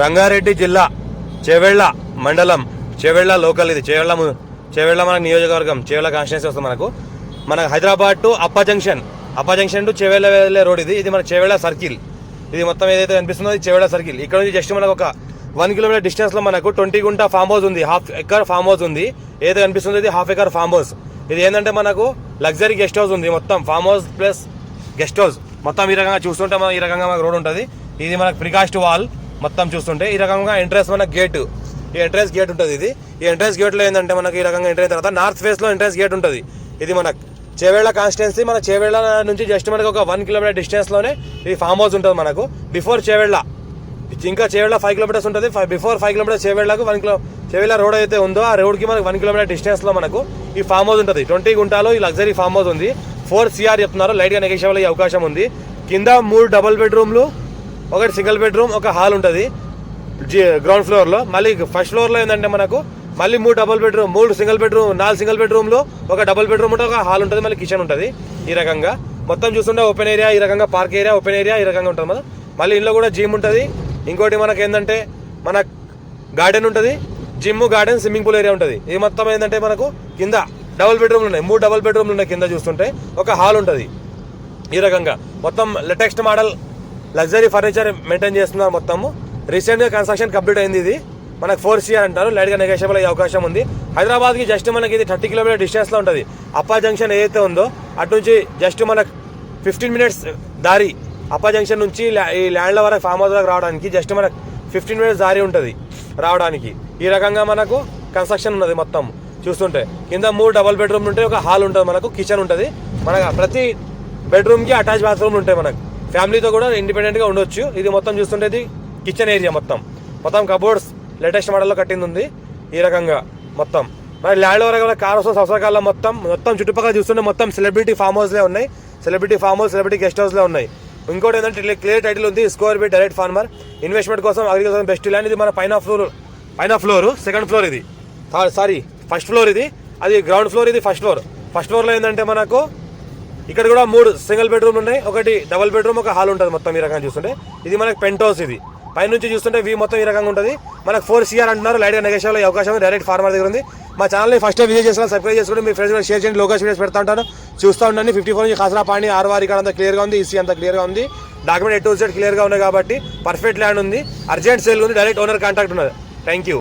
రంగారెడ్డి జిల్లా చేవెళ్ళ మండలం చేవెళ్ళ లోకల్ ఇది. చెవెళ్ళ చెవెళ్ళ చేవెళ్ళ మన నియోజకవర్గం చెవెళ్ళ కాన్స్టిట్యున్సీ వస్తుంది మనకు. మన Hyderabad to Appa junction Appa junction to Chevella వెళ్ళే రోడ్ ఇది. ఇది మన చెవెళ్ళ సర్కిల్. ఇది మొత్తం ఏదైతే కనిపిస్తుందో ఇది చెవెళ్ళ సర్కిల్. ఇక్కడ నుంచి జస్ట్ మనకు ఒక వన్ కిలోమీటర్ డిస్టెన్స్లో మనకు ట్వంటీ గుంట ఫామ్ హౌస్ ఉంది. హాఫ్ ఎకర్ ఫామ్ హౌస్ ఉంది. ఏదైతే కనిపిస్తుందో ఇది హాఫ్ ఎకర్ ఫామ్ హౌస్. ఇది ఏంటంటే మనకు లగ్జరీ గెస్ట్ హౌస్ ఉంది మొత్తం. Farm house plus guest house. మొత్తం ఈ రకంగా చూస్తుంటే మనం ఈ రకంగా మనకు రోడ్ ఉంటుంది. ఇది మనకు ప్రికాస్ట్ వాల్. మొత్తం చూస్తుంటే ఈ రకంగా ఎంట్రెన్స్ మన గేట్ ఈ ఎంట్రెన్స్ గేట్ ఉంటుంది ఇది. ఈ ఎంట్రెన్స్ గేట్లో ఏంటంటే మనకి ఈ రకంగా ఎంటర్ అయిన తర్వాత నార్త్ ఫేస్లో ఎంట్రెన్స్ గేట్ ఉంటుంది. ఇది మన చేవేళ్ళ కాన్స్టిట్యున్సీ మన చేవేళ్ళ నుంచి జస్ట్ మనకు ఒక వన్ కిలోమీటర్ డిస్టెన్స్లోనే ఇది ఈ ఫామ్ హౌస్ ఉంటుంది మనకు. బిఫోర్ చేవేళ్ళ. ఇంకా చేవేళ్ళ ఫైవ్ కిలోమీటర్స్ ఉంటుంది. ఫైవ్ బిఫోర్ ఫైవ్ కిలోమీటర్స్ చేవేళ్ళకు వన్ కిలో చేవేళ్ళ రోడ్ అయితే ఉందో ఆ రోడ్కి మనకు వన్ కిలోమీటర్ డిస్టెన్స్లో మనకు ఈ ఫామ్ హౌస్ ఉంటుంది. ట్వంటీ గుంటాలో ఈ లగ్జరీ ఫామ్ హౌస్ ఉంది. ఫోర్ సిఆర్ చెప్తున్నారు. లైట్గా గా నెగేషన్ అవకాశం ఉంది. కింద మూడు డబల్ బెడ్రూమ్లు ఒకటి సింగిల్ బెడ్రూమ్ ఒక హాల్ ఉంటుంది. గ్రౌండ్ ఫ్లోర్లో మళ్ళీ ఫస్ట్ ఫ్లోర్లో ఏంటంటే మనకు మళ్ళీ మూడు డబుల్ బెడ్రూమ్ మూడు సింగిల్ బెడ్రూమ్ నాలుగు సింగిల్ బెడ్రూమ్లో ఒక డబుల్ బెడ్రూమ్ ఉంటుంది ఒక హాల్ ఉంటుంది మళ్ళీ కిచెన్ ఉంటుంది ఈ రకంగా. మొత్తం చూస్తుంటే ఓపెన్ ఏరియా ఈ రకంగా పార్క్ ఏరియా ఓపెన్ ఏరియా ఈ రకంగా ఉంటుంది మనం మళ్ళీ ఇంట్లో కూడా జిమ్ ఉంటుంది. ఇంకోటి మనకి ఏంటంటే మన గార్డెన్ ఉంటుంది. Gym garden swimming pool area ఉంటుంది. ఇది మొత్తం ఏంటంటే మనకు కింద డబుల్ బెడ్రూమ్లు ఉన్నాయి. మూడు డబుల్ బెడ్రూమ్లు ఉన్నాయి కింద చూస్తుంటే ఒక హాల్ ఉంటుంది. ఈ రకంగా. మొత్తం latest model luxury furniture maintain చేస్తున్నారు మొత్తము. రీసెంట్గా కన్స్ట్రక్షన్ కంప్లీట్ అయింది ఇది. మనకు ఫోర్ సిఆర్ అంటారు. లైట్గా నెగోషియబుల్ అయ్యే అవకాశం ఉంది. హైదరాబాద్కి జస్ట్ మనకి ఇది థర్టీ కిలోమీటర్ డిస్టెన్స్లో ఉంటుంది. అప్పా జంక్షన్ ఏదైతే ఉందో అటు నుంచి జస్ట్ మనకు ఫిఫ్టీన్ మినిట్స్ దారి. అప్పా జంక్షన్ నుంచి ఈ ల్యాండ్ల వరకు ఫామ్ హౌస్ వరకు రావడానికి జస్ట్ మనకు ఫిఫ్టీన్ మినిట్స్ దారి ఉంటుంది రావడానికి. ఈ రకంగా మనకు కన్స్ట్రక్షన్ ఉన్నది మొత్తం. చూస్తుంటే కింద మూడు డబల్ బెడ్రూమ్ ఉంటాయి. ఒక హాల్ ఉంటుంది మనకు కిచెన్ ఉంటుంది. మనకు ప్రతి బెడ్రూమ్కి అటాచ్ బాత్రూమ్ ఉంటాయి మనకు. ఫ్యామిలీతో కూడా ఇండిపెండెంట్గా ఉండొచ్చు. ఇది మొత్తం చూస్తుంటే కిచెన్ ఏరియా మొత్తం. మొత్తం కబోర్డ్స్ లేటెస్ట్ మోడల్లో కట్టింది ఉంది ఈ రకంగా మొత్తం. మరి ల్యాండ్ వరకు కూడా కార్ వస్తుంది సంవత్సరాల మొత్తం మొత్తం చుట్టుపక్కల చూస్తుంటే మొత్తం సెలబ్రిటీ ఫామ్ హౌస్లే ఉన్నాయి. Celebrity farm house celebrity guest హౌస్లే ఉన్నాయి. ఇంకోటి ఏంటంటే క్లియర్ టైటిల్ ఉంది score B direct farmer. Investment కోసం అగ్రికల్చర్ బెస్ట్ ల్యాండ్. ఇది మన పైన ఫ్లోర్ పైన ఫ్లోర్ సెకండ్ ఫ్లోర్ ఇది. సారీ ఫస్ట్ ఫ్లోర్ ఇది. అది గ్రౌండ్ ఫ్లోర్ ఇది ఫస్ట్ ఫ్లోర్. ఫస్ట్ ఫ్లోర్లో ఏంటంటే మనకు ఇక్కడ కూడా మూడు సింగిల్ బెడ్రూమ్ ఉన్నాయి. ఒకటి డబల్ బెడ్రూమ్ ఒక హాల్ ఉంటుంది మొత్తం ఈ రకంగా చూస్తుంటే. ఇది మనకి పెంట్ హౌస్ ఇది. పైనుంచి చూస్తుంటే వీ మొత్తం ఈ రకంగా ఉంటుంది. మనకు ఫోర్ సిఆర్ అంటున్నారు. లైట్గా నెగేషన్ అవకాశం డైరెక్ట్ ఫార్మర్ దగ్గర ఉంది. మా ఛానల్ని ఫస్ట్ విజిట్ చేసిన సబ్స్క్రైబ్ చేసుకుని మీ ఫ్రెండ్స్ షేర్ చేయండి. లోకేష్ వీడియోస్ పెడతా ఉంటాను. చూస్తూ ఉండండి. ఫిఫ్టీ ఫోర్ నుంచి కాసరా పాణి ఆర్వారి ఇక్కడ అంతా క్లియర్గా ఉంది. ఈసీ అంతా క్లియర్గా ఉంది. డాక్యుమెంట్ ఎటు సెట్ క్లియర్గా ఉన్నాయి కాబట్టి పర్ఫెక్ట్ ల్యాండ్ ఉంది. అర్జెంట్ సేల్ ఉంది. డైరెక్ట్ ఓనర్ కాంటాక్ట్ ఉన్నది. Thank you